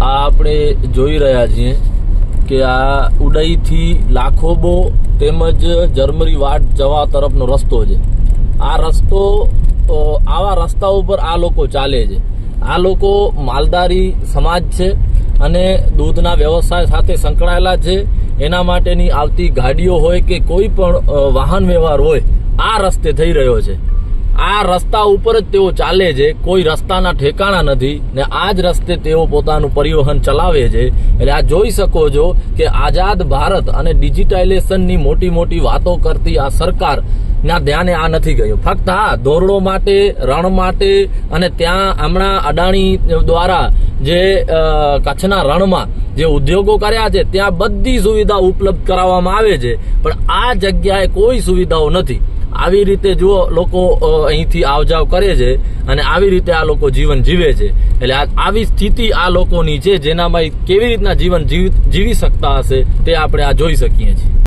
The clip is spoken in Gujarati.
આ આપણે જોઈ રહ્યા છીએ કે આ ઉડઈથી લાખોબો તેમજ જર્મરી વાટ જવા તરફનો રસ્તો છે. આ રસ્તો આવા રસ્તા ઉપર આ લોકો ચાલે છે. આ લોકો માલદારી સમાજ છે અને દૂધના વ્યવસાય સાથે સંકળાયેલા છે. એના માટેની આવતી ગાડીઓ હોય કે કોઈ પણ વાહન વ્યવહાર હોય, આ રસ્તે થઈ રહ્યો છે. આ રસ્તા ઉપર જ તેઓ ચાલે છે. કોઈ રસ્તાના ઠેકાણા નથી ને આ જ રસ્તે તેઓ પોતાનું પરિવહન ચલાવે છે. એટલે આ જોઈ શકો છો કે આઝાદ ભારત અને ડિજિટાઇલેશનની મોટી મોટી વાતો કરતી આ સરકાર ના ધ્યાને આ નથી ગયું. ફક્ત હા, ધોરડો માટે, રણ માટે અને ત્યાં હમણાં અડાણી દ્વારા જે કચ્છના રણમાં જે ઉદ્યોગો કર્યા છે, ત્યાં બધી સુવિધા ઉપલબ્ધ કરાવવામાં આવે છે. પણ આ જગ્યાએ કોઈ સુવિધાઓ નથી. આવી રીતે જો લોકો અહીંથી આવજાવ કરે છે અને આવી રીતે આ લોકો જીવન જીવે છે. એટલે આવી સ્થિતિ આ લોકોની છે જેનામાં કેવી રીતના જીવન જીવ- જીવી શકતા હશે તે આપણે આ જોઈ શકીએ છીએ.